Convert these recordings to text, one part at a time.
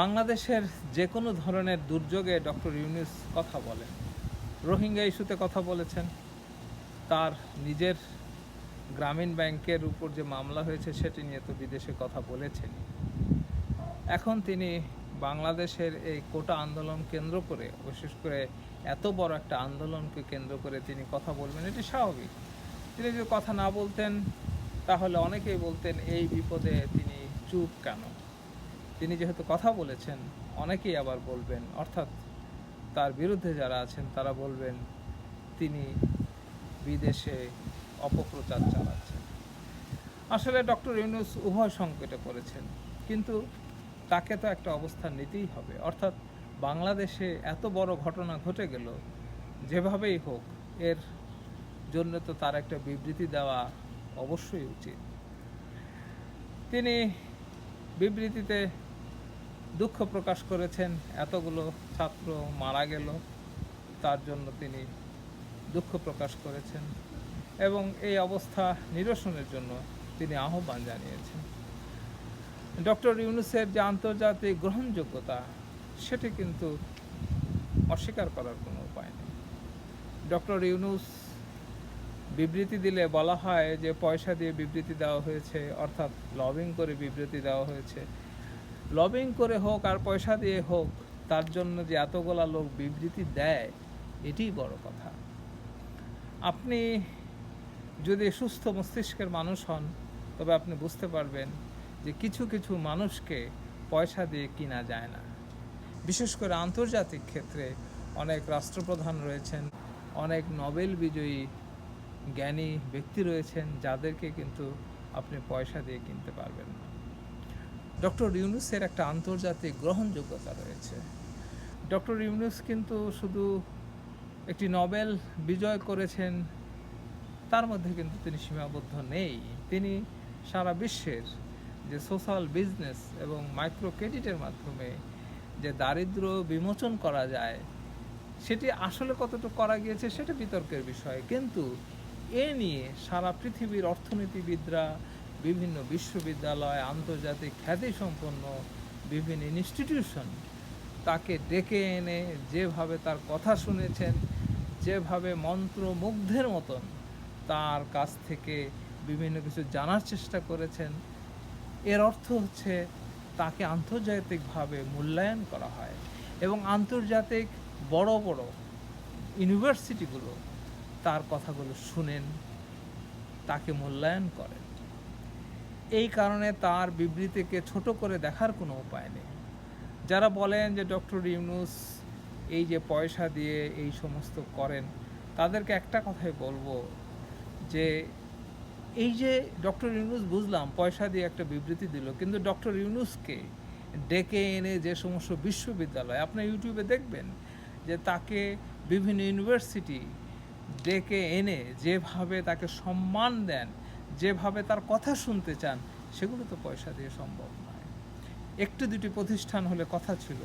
বাংলাদেশের যে কোনো ধরনের দুর্যোগে ডক্টর ইউনুস কথা বলেন। রোহিঙ্গা ইস্যুতে কথা বলেছেন। তার নিজের গ্রামীণ ব্যাংকের উপর যে মামলা হয়েছে, সেটি নিয়ে তো বিদেশে কথা বলেছেন এখন তিনি বাংলাদেশের এই কোটা আন্দোলন কেন্দ্র করে, বিশেষ করে এত বড় একটা আন্দোলনকে কেন্দ্র করে তিনি কথা বলবেন, এটি স্বাভাবিক। তিনি যদি কথা না বলতেন, তাহলে অনেকেই বলতেন, এই বিপদে তিনি চুপ কেন? তিনি যেহেতু কথা বলেছেন, অনেকেই আবার বলবেন, অর্থাৎ তার বিরুদ্ধে যারা আছেন, তারা বলবেন তিনি বিদেশে অপপ্রচার চালাচ্ছেন। আসলে ডক্টর ইউনুস উভয় সংকটে পড়েছেন, কিন্তু তাকে তো একটা অবস্থান নিতেই হবে। অর্থাৎ বাংলাদেশে এত বড় ঘটনা ঘটে গেল, যেভাবেই হোক, এর জন্য তো তার একটা বিবৃতি দেওয়া অবশ্যই উচিত। তিনি বিবৃতিতে দুঃখ প্রকাশ করেছেন। এতগুলো ছাত্র মারা গেল, তার জন্য তিনি দুঃখ প্রকাশ করেছেন এবং এই অবস্থা নিরসনের জন্য তিনি আহ্বান জানিয়েছেন। ডক্টর ইউনুসের যে আন্তর্জাতিক গ্রহণযোগ্যতা, সেটি কিন্তু অস্বীকার করার কোনো উপায় নেই। ডক্টর ইউনুস বিবৃতি দিলে বলা হয় যে, পয়সা দিয়ে বিবৃতি দেওয়া হয়েছে, অর্থাৎ লবিং করে বিবৃতি দেওয়া হয়েছে। লবিং করে হোক আর পয়সা দিয়ে হোক, তার জন্য যে এতগুলা লোক বিবৃতি দেয়, এটিই বড় কথা। আপনি যদি সুস্থ মস্তিষ্কের মানুষ হন, তবে আপনি বুঝতে পারবেন যে কিছু কিছু মানুষকে পয়সা দিয়ে কিনা যায় না। বিশেষ করে আন্তর্জাতিক ক্ষেত্রে অনেক রাষ্ট্রপ্রধান রয়েছেন, অনেক নোবেল বিজয়ী জ্ঞানী ব্যক্তি রয়েছেন, যাদেরকে কিন্তু আপনি পয়সা দিয়ে কিনতে পারবেন না। ডক্টর ইউনুসের একটা আন্তর্জাতিক গ্রহণযোগ্যতা রয়েছে। ডক্টর ইউনুস কিন্তু শুধু একটি নোবেল বিজয় করেছেন, তার মধ্যে কিন্তু তিনি সীমাবদ্ধ নেই। তিনি সারা বিশ্বের যে সোশ্যাল বিজনেস এবং মাইক্রো ক্রেডিটের মাধ্যমে যে দারিদ্র বিমোচন করা যায়, সেটি আসলে কতটুকু করা গিয়েছে সেটা বিতর্কের বিষয়। কিন্তু এ নিয়ে সারা পৃথিবীর অর্থনীতিবিদরা বিভিন্ন বিশ্ববিদ্যালয়, আন্তর্জাতিক খ্যাতিসম্পন্ন বিভিন্ন ইনস্টিটিউশন তাকে ডেকে এনে যেভাবে তার কথা শুনেছেন, যেভাবে মন্ত্রমুগ্ধের মতন তার কাছ থেকে বিভিন্ন কিছু জানার চেষ্টা করেছেন, এর অর্থ হচ্ছে তাকে আন্তর্জাতিকভাবে মূল্যায়ন করা হয় এবং আন্তর্জাতিক বড় বড় ইউনিভার্সিটিগুলো তার কথাগুলো শুনেন, তাকে মূল্যায়ন করেন। এই কারণে তার বিবৃতিকে ছোট করে দেখার কোনো উপায় নেই। যারা বলেন যে ডক্টর ইউনুস এই যে পয়সা দিয়ে এই সমস্ত করেন, তাদেরকে একটা কথাই বলব যে, এই যে ডক্টর ইউনুস বুঝলাম পয়সা দিয়ে একটা বিবৃতি দিল, কিন্তু ডক্টর ইউনুসকে ডেকে এনে যে সমস্ত বিশ্ববিদ্যালয় আপনার ইউটিউবে দেখবেন যে তাকে বিভিন্ন ইউনিভার্সিটি ডেকে এনে যেভাবে তাকে সম্মান দেন যেভাবে তার কথা শুনতে চান, সেগুলো তো পয়সা দিয়ে সম্ভব নয়। একটি দুটি প্রতিষ্ঠান হলে কথা ছিল।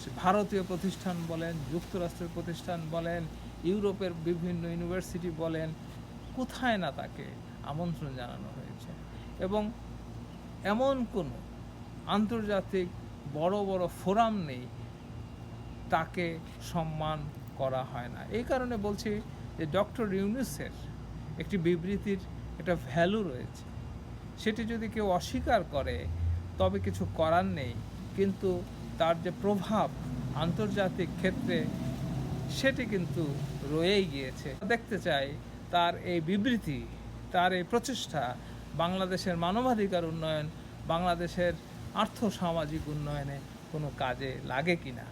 সে ভারতীয় প্রতিষ্ঠান বলেন, যুক্তরাষ্ট্রের প্রতিষ্ঠান বলেন, ইউরোপের বিভিন্ন ইউনিভার্সিটি বলেন, কোথায় না তাকে আমন্ত্রণ জানানো হয়েছে। এবং এমন কোনো আন্তর্জাতিক বড় বড় ফোরাম নেই, তাকে সম্মান করা হয় না। এই কারণে বলছি যে ডক্টর ইউনুসের একটি বিবৃতির একটা ভ্যালু রয়েছে। সেটি যদি কেউ অস্বীকার করে, তবে কিছু করার নেই। কিন্তু তার যে প্রভাব আন্তর্জাতিক ক্ষেত্রে, সেটি কিন্তু রয়েই গিয়েছে। দেখতে চাই তার এই বিবৃতি, তার এই প্রচেষ্টা, বাংলাদেশের মানবাধিকার উন্নয়ন, বাংলাদেশের আর্থ সামাজিক উন্নয়নে কোনো কাজে লাগে কিনা।